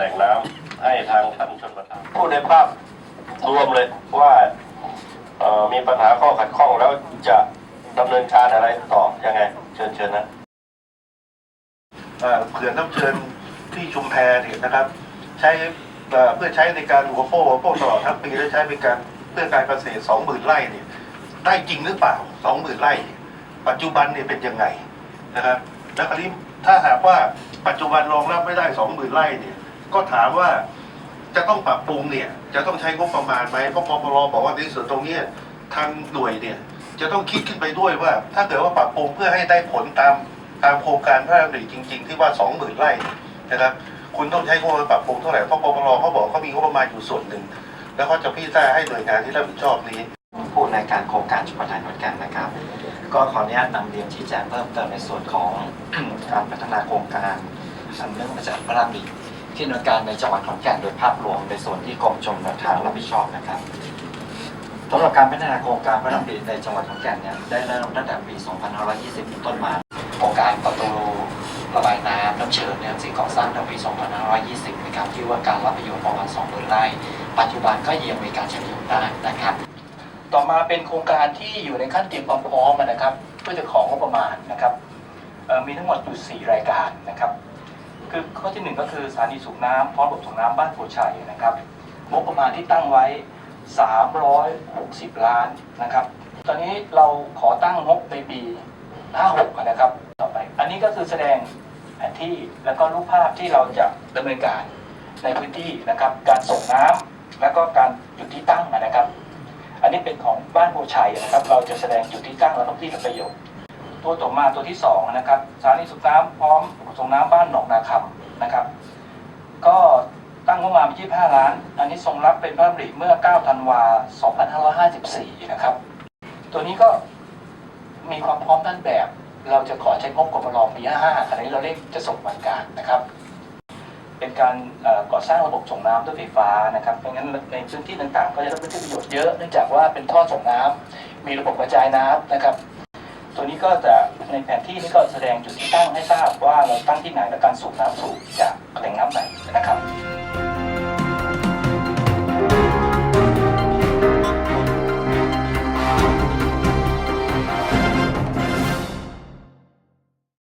ล่งน้ำให้ทางท่านชนประทานพูดในภาพรวมเลยว่ามีปัญหาข้อขัดข้องแล้วจะดำเนินการอะไรต่อยังไง เชิญเชิญนะเอ่อเขื่อนน้ำเชิญที่ชุมแพเนี่ยนะครับ ใช้เพื่อใช้ในการอุปโภคบริโภคตลอดทั้งปีและใช้เป็นการเพื่อการเกษตรสองหมื่นไร่เนี่ยได้จริงหรือเปล่าสองหมื่นไร่เนี่ยปัจจุบันเนี่ยเป็นยังไงนะครับแล้วคราวนี้ถ้าหากว่าปัจจุบันรองรับไม่ได้สองหมื่นไร่เนี่ย ก็ถามว่าจะต้องปรับปรุงเนี่ยจะต้องใช้งบประมาณไหมเพราะปปรบอกว่าในส่วนตรงนี้ทางหน่วยเนี่ยจะต้องคิดขึ้นไปด้วยว่า ถ้าเกิดว่าปรับปรุงเพื่อให้ได้ผลตามตามโครงการพระราชดำริจริง ๆ ที่ว่าสองหมื่นไร่นะครับ คุณต้องใช้งบประมาณปรับปรุงเท่าไหร่เพราะปปรเขาบอกเขามีงบประมาณอยู่ส่วนหนึ่ง แล้วเขาจะพิจารณาให้หน่วยงานที่รับผิดชอบนี้ผู้ในการโครงการชมประทานเหมือนกันนะครับ ก็ขออนุญาตนำเรียนชี้แจงเพิ่มเติมในส่วนของการพัฒนาโครงการอันเนื่องมาจากพระราชดำริ ที่ดำเนินการในจังหวัดขอนแก่นโดยภาพรวมในส่วนที่กรมชมประทานรับผิดชอบนะครับสำหรับการพัฒนาโครงการพระราชดำริในจังหวัดขอนแก่นเนี่ยได้เริ่มตั้งแต่ปี 2520 เป็นต้นมา โครงการประตูระบายน้ำน้ำเชิญเนี่ยสิ่งก่อสร้างตั้งปี 2520 นะครับที่ว่าการรับประโยชน์ประมาณ20,000ไร่ ปัจจุบันก็ยังมีการใช้ประโยชน์ได้นะครับ ต่อมาเป็นโครงการที่อยู่ในขั้นเตรียมความพร้อมนะครับ เพื่อจะของงบประมาณนะครับมีทั้งหมดอยู่4รายการนะครับ คือข้อที่1ก็คือสถานีสูบน้ำพร้อมระบบส่งน้ำบ้านโพชัยนะครับงบประมาณที่ตั้งไว้ 360 ล้านนะครับ ตอนนี้เราขอตั้งงบในปี 56 นะครับต่อไป อันนี้ก็คือแสดงแผนที่แล้วก็รูปภาพที่เราจะดำเนินการในพื้นที่นะครับ การส่งน้ำแล้วก็การจุดที่ตั้งนะครับ อันนี้เป็นของบ้านโพชัยนะครับ เราจะแสดงจุดที่ตั้งและท้องที่ประโยชน์ ตัวต่อมาตัวที่สองนะครับสถานีสูบน้ำพร้อมส่งน้ำบ้านหนองนาคำนะครับ ก็ตั้งงบประมาณ25 ล้าน อันนี้ทรงรับเป็นพระราชดำริเมื่อ 9 ธันวา 2554 นะครับ ตัวนี้ก็มีความพร้อมด้านแบบ เราจะขอใช้งบกปรปี55อันนี้เราเรียกจะส่งวันการนะครับ เป็นการก่อสร้างระบบส่งน้ำด้วยไฟฟ้านะครับ เพราะงั้นในพื้นที่ต่างๆ ก็จะได้พื้นที่ประโยชน์เยอะ เนื่องจากว่าเป็นท่อส่งน้ำมีระบบกระจายน้ำนะครับ ตัวนี้ก็จะในแผนที่นี้ก็แสดงจุดที่ตั้งให้ทราบว่าเราตั้งที่ไหนและการสูบน้ำสูบจากแหล่งน้ำไหนนะครับ